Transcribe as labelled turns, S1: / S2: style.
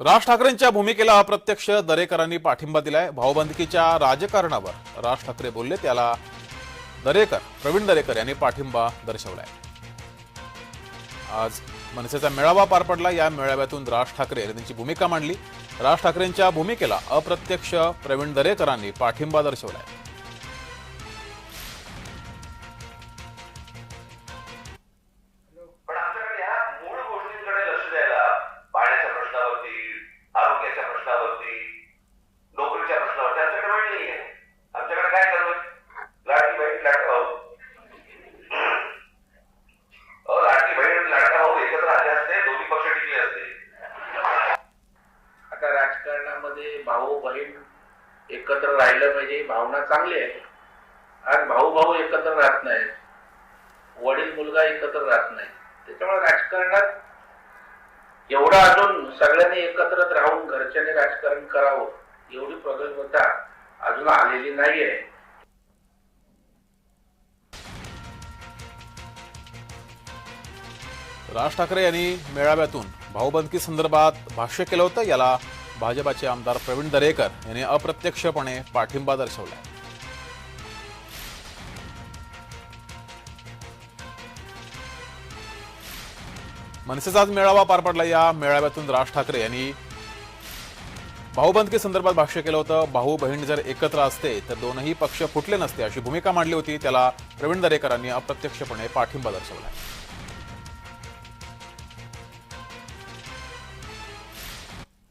S1: राज ठाकरेंच्या भूमिकेला अप्रत्यक्ष दरेकरांनी पाठिंबा दिलाय. भाऊबंदकीच्या राजकारणावर राज ठाकरे बोलले त्याला दरेकर प्रवीण दरेकर यांनी पाठिंबा दर्शवलाय. आज मनसेचा मेळावा पार पडला. या मेळाव्यातून राज ठाकरे यांनी त्यांची भूमिका मांडली. राज ठाकरेंच्या भूमिकेला अप्रत्यक्ष प्रवीण दरेकरांनी पाठिंबा दर्शवलाय.
S2: प्रश्नावरती आरोग्याच्या प्रश्नावरती नोकरीच्या प्रश्नावरती आमच्याकडे वेळ नाहीये. आमच्याकडे काय चालू आहे? लाडकी बहीण लाडका भाऊ लाडकी बहीण आणि लाडका भाऊ एकत्र आले असते दोन्ही पक्ष टिकले असते.
S3: आता राजकारणामध्ये भाऊ बहीण एकत्र राहिलं पाहिजे भावना चांगली आहे. आज भाऊ भाऊ एकत्र राहत नाहीत. वडील मुलगा एकत्र राहत नाही त्याच्यामुळे राजकारणात आता अजून सगळ्यांनी एकत्र राहून घरच्याने राजकारण करावं एवढी प्रगल्भता अजून आलेली नाहीये.
S1: राज ठाकरे यांनी मेळाव्यातून भाऊबंदकी संदर्भात भाष्य केलं होतं याला भाजपाचे आमदार प्रवीण दरेकर यांनी अप्रत्यक्षपणे पाठिंबा दर्शवला मनसेचा आज मेळावा पार पडला. या मेळाव्यातून राज ठाकरे यांनी भाऊबंदकी संदर्भात भाष्य केलं होतं. भाऊ बहीण जर एकत्र असते तर दोनही पक्ष फुटले नसते अशी भूमिका मांडली होती. त्याला प्रवीण दरेकरांनी अप्रत्यक्षपणे पाठिंबा दर्शवला